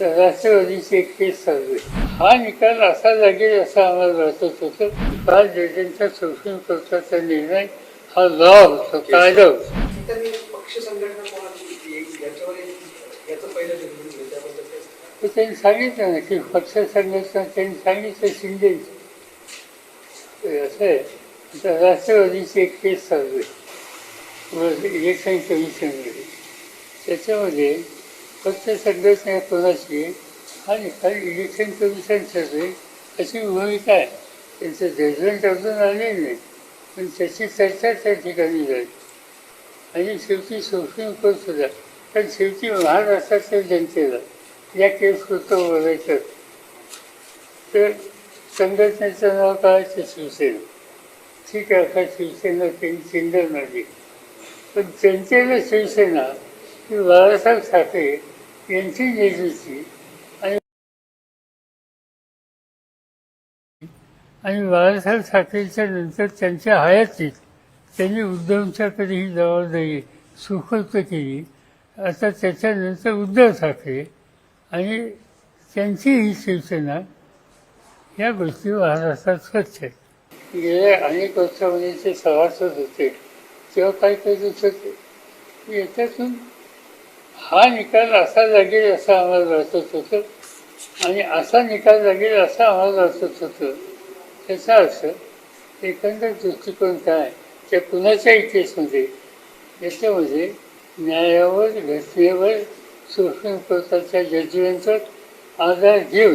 राष्ट्रवादीची एक केस चालू आहे हा निकाल असा लागेल असं आम्हाला वाटत होतं काल जजेंचा सुप्रीम कोर्टाचा निर्णय हा लॉ होता कायदा होता. त्यांनी सांगितलं ना की पक्ष संघटना त्यांनी सांगितलं शिंदे. असं आहे. राष्ट्रवादीची एक केस चालू आहे इलेक्शन कमिशनमध्ये त्याच्यामध्ये फक्त संघटना कोणाची आणि हा निकाल इलेक्शन कमिशनसाठी अशी भूमिका आहे. त्यांचं जजमेंट अजून आले नाही. पण त्याची चर्चा त्या ठिकाणी झाली. आणि शेवटी सुप्रीम कोर्ट सुद्धा. कारण शेवटी महाराष्ट्राच्या जनतेला या केस होतं बोलायचं. तर संघटनेचं नाव काढायचं शिवसेना. ठीक आहे का शिवसेना त्यांनी चिंता नाही पण जनतेला शिवसेना ही बाळासाहेब ठाकरे यांची नेतृत्वी आणि आणि बाळासाहेब ठाकरेंच्या नंतर त्यांच्या हयातीत त्यांनी उद्धवच्याकडे ही जबाबदारी सुखवत केली. आता त्याच्यानंतर उद्धव ठाकरे आणि त्यांची ही शिवसेना या गोष्टी महाराष्ट्रात स्वच्छ आहेत. गेल्या अनेक वर्षामध्ये ते सभासद होते तेव्हा काय करत होते? याच्यातून हा निकाल असा लागेल असं आम्हाला वाटत होतं. आणि असा निकाल लागेल असं आम्हाला वाटत होतं. त्याचा अर्थ एकंदर दृष्टिकोन काय त्या कुणाच्याही केसमध्ये याच्यामध्ये न्यायावर घटनेवर सुप्रीम कोर्टाच्या जजमेंटवर आधार घेऊन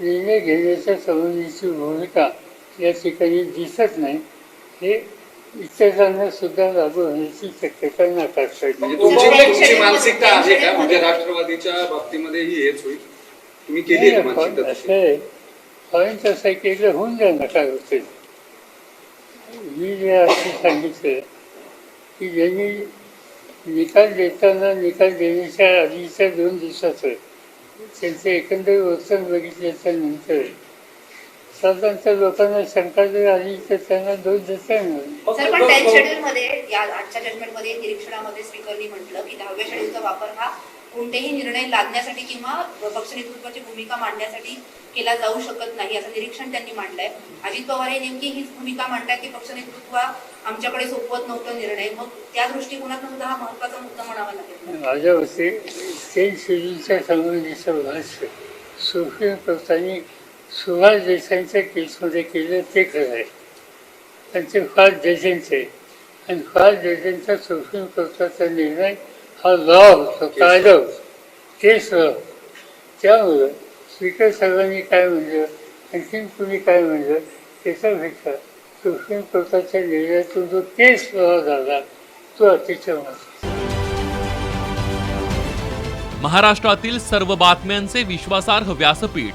निर्णय घेण्याच्या संबंधीची भूमिका या ठिकाणी दिसत नाही. हे इतरांना सुद्धा लागू होण्याची शक्यता नाकारता म्हणजे तुमची तुमची मानसिकता आहे का? म्हणजे राष्ट्रवादीच्या बाबतीमध्ये ही हेच होईल? तुम्ही केली आहे का मानसिकता असं तशी? आहे पॉईंट असं आहे. की एकदा होऊन जाईल ना काय होते. मी जे असं सांगितलं की ज्यांनी निकाल देताना निकाल देण्याच्या आधीच्या दोन दिवसाचं त्यांचं एकंदर वर्तन बघितल्याच्या नंतर साधारणतः लोकांना शंका जर आली तर त्यांना दोष देता येणार सर पण टेन्थ शेड्यूल मध्ये या आजच्या जजमेंटमध्ये निरीक्षणामध्ये स्पीकरनी म्हटलं की दहाव्या शेड्यूलचा वापर हा कोणतेही निर्णय लादण्यासाठी किंवा पक्ष नेतृत्वाची भूमिका मांडण्यासाठी केला जाऊ शकत नाही असं निरीक्षण त्यांनी मांडलंय. अजित पवार हे नेमकी हीच भूमिका मांडतायत की पक्ष नेतृत्व आमच्याकडे सोपवत नव्हतं निर्णय. मग त्या दृष्टिकोनातून सुद्धा हा महत्त्वाचा मुद्दा म्हणावा लागेल. माझ्या मते सेंट शेड्यूलच्या संबंधीचं भाष्य सुप्रीम कोर्टाने सुभाष देसाईंच्या केसमध्ये केलं ते खरं आहे. त्यांचे फार जजेंचे आणि फार जजेंचा सुप्रीम कोर्टाचा निर्णय हा लॉ होतो कायदा होतो. केस लॉ त्यामुळं स्पीकर साहेबांनी काय म्हणलं आणखीन कुणी काय म्हणलं त्याच्यापेक्षा सुप्रीम कोर्टाच्या निर्णयातून जो केस लॉ झाला तो अतिशय महत्त्वाचा. महाराष्ट्रातील सर्व बातम्यांचे विश्वासार्ह व्यासपीठ